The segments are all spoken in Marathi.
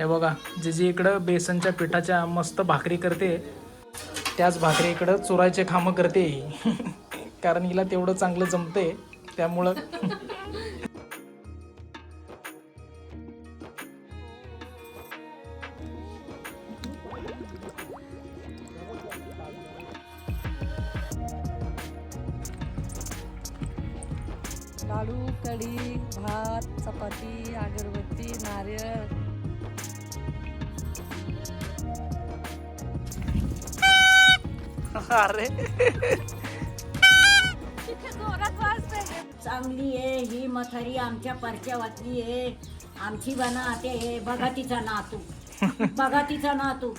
हे बघा जे जे इकडं बेसनच्या पिठाच्या मस्त भाकरी करते. त्याच भाकरी इकडं चुरायचे कामं करते. कारण हिला तेवढं चांगलं जमते त्यामुळं. लाडू कढी भात चपाती अगरबत्ती नारळ अरे चांगली आहे ही मथारी आमच्या परच्या वाचली आहे. आमची बनाते आहे बघा तिचा नातू. बघा तिचा नातू.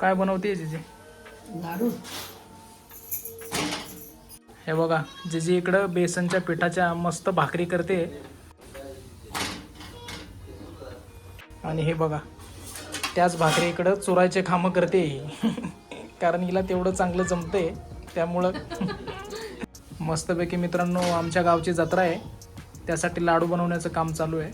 काय बनवते जिजी? लाडू. हे बघा जिजी इकडं बेसनच्या पिठाच्या मस्त भाकरी करते. आणि हे बघा त्याच भाकरी इकडं चुरायचे कामं करते. कारण हिला तेवढं चांगलं जमते त्यामुळं. मस्तपैकी मित्रांनो आमच्या गावची जत्रा आहे. त्यासाठी लाडू बनवण्याचं काम चालू आहे.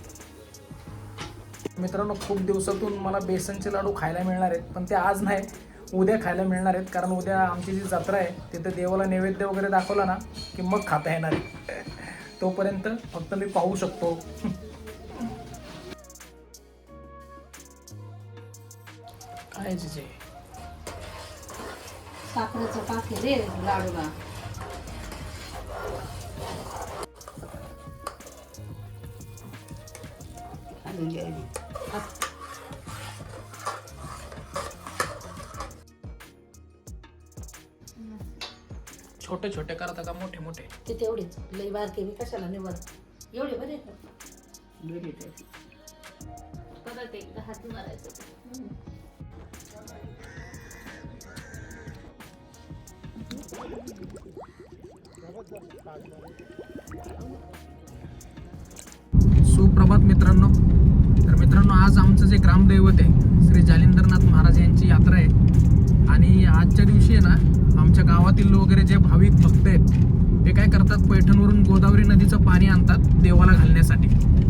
मित्रांनो खूप दिवसातून मला बेसनचे लाडू खायला मिळणार आहेत पण ते आज नाही उद्या खायला मिळणार आहेत कारण उद्या आमची जी जत्रा आहे तिथे देवाला नैवेद्य वगैरे दाखवला ना की मग खाता येणार आहे. तोपर्यंत फक्त मी पाहू शकतो. काय जिजे साखरेचं पाके रे लाडूला. छोटे छोटे करता का मोठे मोठे? ते तेवढेच. लई बारके मी कशाला निवड? एवढे बरे? परत एकदा हात मारायचं सुप्रभात मित्रांनो. तर मित्रांनो आज आमचं जे ग्रामदैवत आहे श्री जालिंदरनाथ महाराज यांची यात्रा आहे. आणि आजच्या दिवशी आहे ना आमच्या गावातील वगैरे जे भाविक भक्त आहेत ते काय करतात? पैठणवरून गोदावरी नदीचं पाणी आणतात देवाला घालण्यासाठी.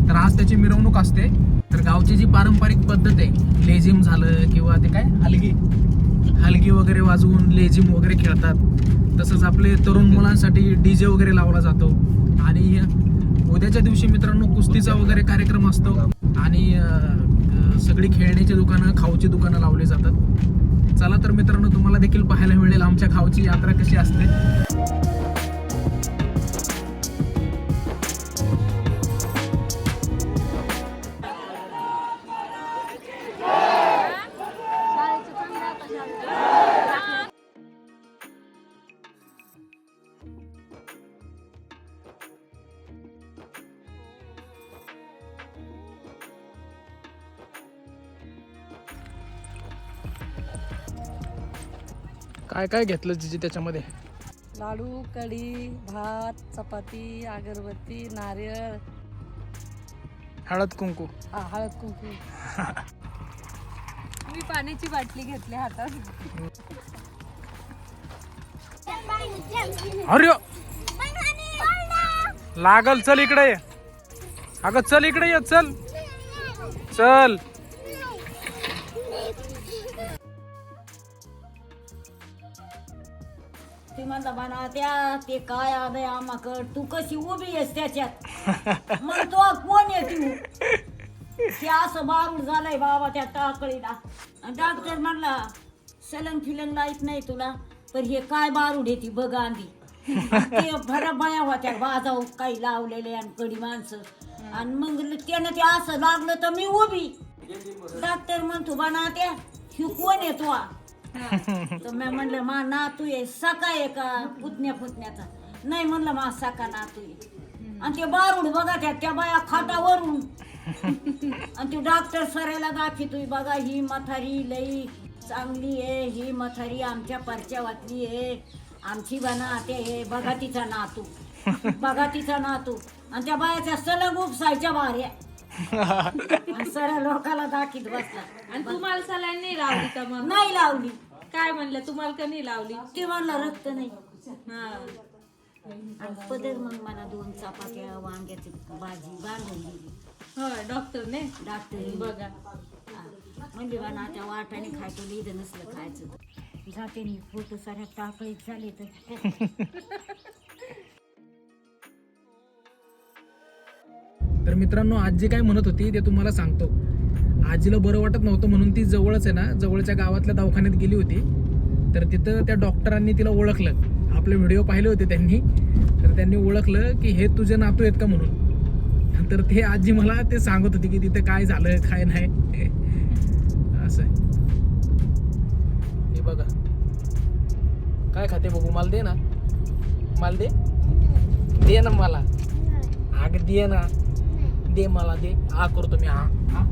तर आज त्याची मिरवणूक असते. तर गावची जी पारंपरिक पद्धत आहे लेझिम झालं किंवा ते काय हलगी. हलगी वगैरे वाजवून लेझिम वगैरे खेळतात. तसंच आपले तरुण मुलांसाठी डी जे वगैरे लावला जातो. आणि उद्याच्या दिवशी मित्रांनो कुस्तीचा वगैरे कार्यक्रम असतो. आणि सगळी खेळण्याची दुकानं खाऊची दुकानं लावली जातात. चला तर मित्रांनो तुम्हाला देखील पाहायला मिळेल आमच्या खाऊची यात्रा कशी असते. काय काय घेतलं जिजी त्याच्यामध्ये? लाडू कढी भात चपाती अगरबत्ती नारळ. हळद कुंकू. हा हळद कुंकू. मी पाण्याची बाटली घेतली हातात अरे! लागल चल इकडे. ये अगं चल इकडे ये चल. चल. ती म्हणता म्हणा त्या ते काय आलंय आमाकड तू कशी उभी आहेस त्याच्यात? मग तो कोण आहे तू? ते असं बारूड झालंय बाबा त्या टाकळीला. आणि डॉक्टर म्हणला सलंग फिलंग लाईत नाही तुला पण हे काय बारूड आहे ती बघ आंधी. ते भरा बाया होत्या बाजाव काही लावलेले आणि कडी माणसं. आणि मग त्यानं ते असं लागलं तर मी उभी. डॉक्टर म्हणतो बना त्या ही कोण आहे तो? तर मी म्हणलं मा नातू आहे सका आहे का? पुतण्या पुतण्याचा. नाही म्हणलं मा सका नातू आहे. आणि ते बारूड बघा त्या त्या बाया खाटावरून. आणि ते डॉक्टर सरायला दाखवतोय बघा ही मथारी लई चांगली आहे ही मथारी आमच्या परच्या वाचली आहे. आमची बनाते हे बघा तिचा नातू. बघा तिचा नातू. आणि त्या बायाच्या सलग उपसायच्या भाऱ्या सरळ लोकाला दाखीत बसला. आणि तुम्हाला सलाईन नाही लावली का मग? नाही लावली. काय म्हणलं तुम्हाला का नाही लावली? ते म्हणलं रक्त नाही. हा. आणि पदर मग मला दोन चपात्या वांग्याची भाजी बांधून दिली. होय डॉक्टरने डॉक्टर बघा. म्हणजे ना त्या वाटाने खायचं इथं नसलं खायचं. जाते मी फोटो साऱ्या टाकळीत झाले तर. मित्रांनो आजी काय म्हणत होती ते तुम्हाला सांगतो. आजीला बरं वाटत नव्हतं म्हणून ती जवळच आहे ना जवळच्या गावातल्या दवाखान्यात गेली होती. तर तिथं त्या डॉक्टरांनी तिला ओळखलं. आपले व्हिडिओ पाहिले होते त्यांनी. तर त्यांनी ओळखलं की हे तुझे नातू आहेत का म्हणून. तर ते आजी मला ते सांगत होती की तिथं काय झालं काय नाही. असं आहे. हे बघा. काय खाते बघू? मला दे ना. मला दे. दे ना मला. अगं दे ना. दे मला दे. हा करतो मी हा. हा.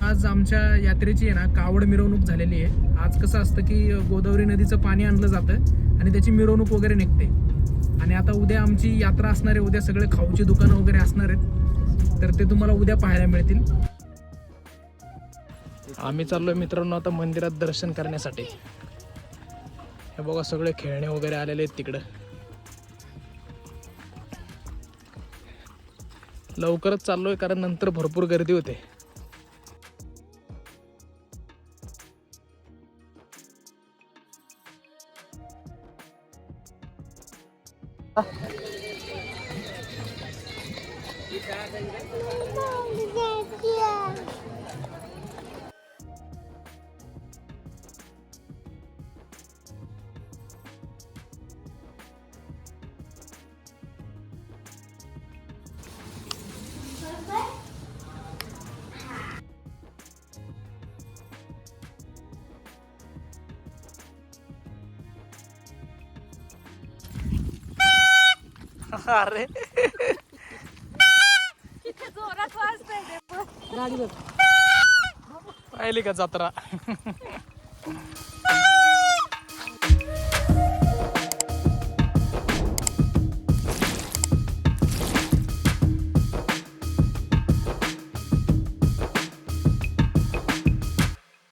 आज आमच्या यात्रेची आहे ना कावड मिरवणूक झालेली आहे. आज कसं असतं की गोदावरी नदीचं पाणी आणलं जातं आणि त्याची मिरवणूक वगैरे निघते. आणि आता उद्या आमची यात्रा असणार आहे उद्या सगळे खाऊची दुकानं वगैरे असणार आहेत. तर ते तुम्हाला उद्या पाहायला मिळतील. आम्ही चाललोय मित्रांनो आता मंदिरात दर्शन करण्यासाठी. हे बघा सगळे खेळणे वगैरे आलेले आहेत तिकडं. लवकरच चाललोय कारण नंतर भरपूर गर्दी होते. अरे. गाडी बघ. पाहिली का जत्रा?